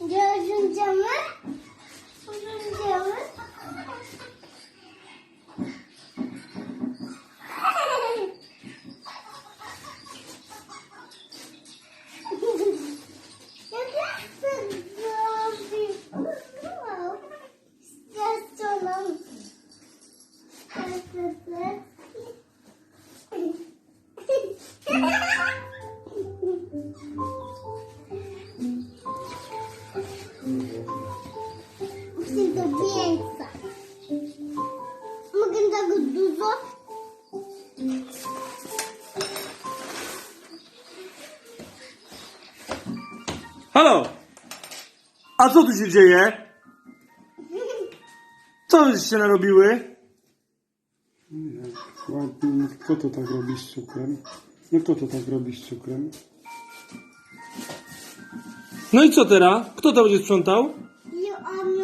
Gözün camı Chcę do więcej. Mogę tak dużo? Halo! A co tu się dzieje? Co wyście narobiły? Ładnie. Kto to tak robi z cukrem? No kto to tak robi z cukrem? No i co teraz? Kto to będzie sprzątał? Joanna.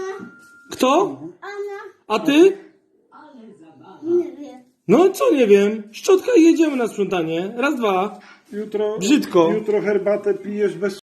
Kto? Anna. A ty? Nie wiem. No co nie wiem. Szczotka i jedziemy na sprzątanie. Raz, dwa. Jutro, Brzydko. jutro herbatę pijesz bez